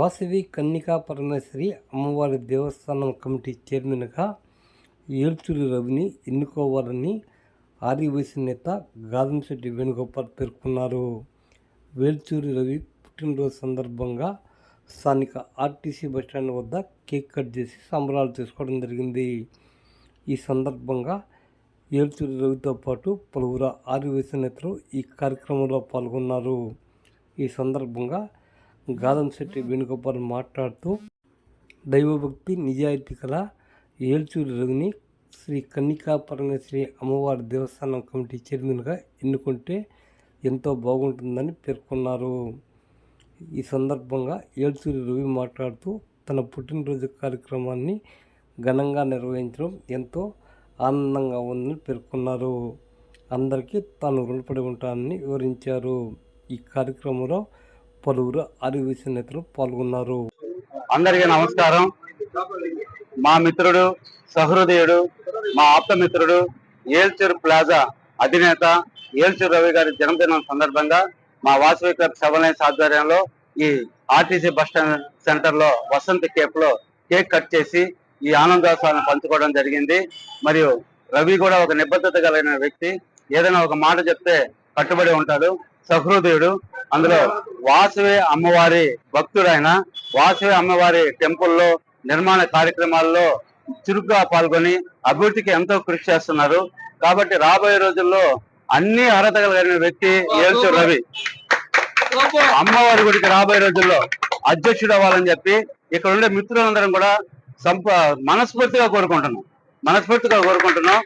వాసవి కన్నికా పరమేశ్వరి అమ్మవారి దేవస్థానం కమిటీ చైర్మన్గా ఏల్చూరి రవిని ఎన్నుకోవాలని ఆదివాసీ నేత గాదంశెట్టి వేణుగోపాల్ పేర్కొన్నారు. వేల్చూరి రవి పుట్టినరోజు సందర్భంగా స్థానిక ఆర్టీసీ బస్టాండ్ వద్ద కేక్ కట్ చేసి సంబరాలు చేసుకోవడం జరిగింది. ఈ సందర్భంగా ఏల్చూరి రవితో పాటు పలువురు ఆదివాసీ నేతలు ఈ కార్యక్రమంలో పాల్గొన్నారు. ఈ సందర్భంగా గాదంశెట్టి వేణుగోపాల్ మాట్లాడుతూ దైవభక్తి నిజాయితీ కల ఏల్చూరు రవిని శ్రీ కన్నికా పరమేశ్వరి అమ్మవారి దేవస్థానం కమిటీ చైర్మన్గా ఎన్నుకుంటే ఎంతో బాగుంటుందని పేర్కొన్నారు. ఈ సందర్భంగా ఏల్చూరి రవి మాట్లాడుతూ తన పుట్టినరోజు కార్యక్రమాన్ని ఘనంగా నిర్వహించడం ఎంతో ఆనందంగా ఉందని పేర్కొన్నారు. అందరికీ తాను రుణపడి ఉంటానని వివరించారు. ఈ కార్యక్రమంలో పలువురు ఆదివాసీ నేతలు పాల్గొన్నారు. అందరికీ నమస్కారం. మా మిత్రుడు సహృదయుడు మా ఆప్తమిత్రుడు ఏల్చూరు ప్లాజా అధినేత ఏల్చూరు రవి గారి జన్మదినం సందర్భంగా మా వాసవి క్లబ్ సెవెన్ ఆధ్వర్యంలో ఈ ఆర్టీసీ బస్ స్టాండ్ సెంటర్లో వసంత కేప్లో కేక్ కట్ చేసి ఈ ఆనందోత్సవాన్ని పంచుకోవడం జరిగింది. మరియు రవి కూడా ఒక నిబద్ధత కలిగిన వ్యక్తి. ఏదైనా ఒక మాట చెప్తే కట్టుబడి ఉంటాడు. సహృదయుడు అందులో వాసవి అమ్మవారి భక్తుడైన వాసవి అమ్మవారి టెంపుల్లో నిర్మాణ కార్యక్రమాల్లో చురుగ్గా పాల్గొని అభివృద్ధికి ఎంతో కృషి చేస్తున్నారు. కాబట్టి రాబోయే రోజుల్లో అన్ని అర్హత కలిగిన వ్యక్తి ఏల్చు రవి. అమ్మవారి గుడికి రాబోయే రోజుల్లో అధ్యక్షుడు అవ్వాలని చెప్పి ఇక్కడ ఉండే మిత్రులందరం కూడా సంప మనస్ఫూర్తిగా కోరుకుంటున్నాం. మనస్ఫూర్తిగా కోరుకుంటున్నాం.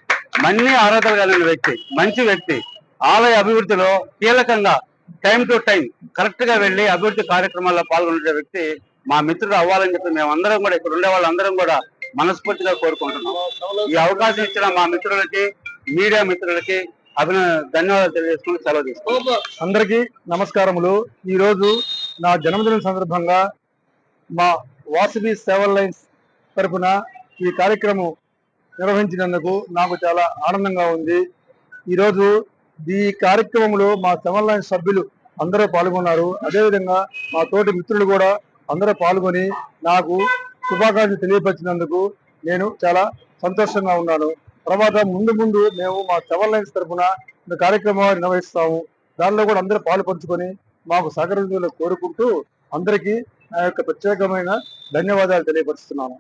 అన్ని అర్హతలు కలిగిన వ్యక్తి మంచి వ్యక్తి. ఆలయ అభివృద్ధిలో కీలకంగా టైం టు టైం కరెక్ట్గా వెళ్ళి అభివృద్ధి కార్యక్రమాల్లో పాల్గొనే వ్యక్తి మా మిత్రుడు అవ్వాలని చెప్పి మేమందరం కూడా ఇక్కడ ఉండే వాళ్ళందరం కూడా మనస్ఫూర్తిగా కోరుకుంటున్నాం. ఈ అవకాశం ఇచ్చిన మా మిత్రులకి మీడియా మిత్రులకి అభిన ధన్యవాదాలు తెలియజేసుకుని సెలవు తీసుకుంటాం అందరికీ నమస్కారములు. ఈ రోజు నా జన్మదినం సందర్భంగా మా వాసవి సెవెన్ లైన్స్ తరపున ఈ కార్యక్రమం నిర్వహించినందుకు నాకు చాలా ఆనందంగా ఉంది. ఈరోజు ఈ కార్యక్రమంలో మా సెవెన్ లైన్స్ సభ్యులు అందరూ పాల్గొన్నారు. అదేవిధంగా మా తోటి మిత్రులు కూడా అందరూ పాల్గొని నాకు శుభాకాంక్షలు తెలియపరిచినందుకు నేను చాలా సంతోషంగా ఉన్నాను. తర్వాత ముందు ముందు మేము మా సెవెన్ లైన్స్ తరఫున ఈ కార్యక్రమాలు నిర్వహిస్తాము. దానిలో కూడా అందరూ పాలు పంచుకొని మాకు సహకరించాలని కోరుకుంటూ అందరికీ నా యొక్క ప్రత్యేకమైన ధన్యవాదాలు తెలియపరుస్తున్నాను.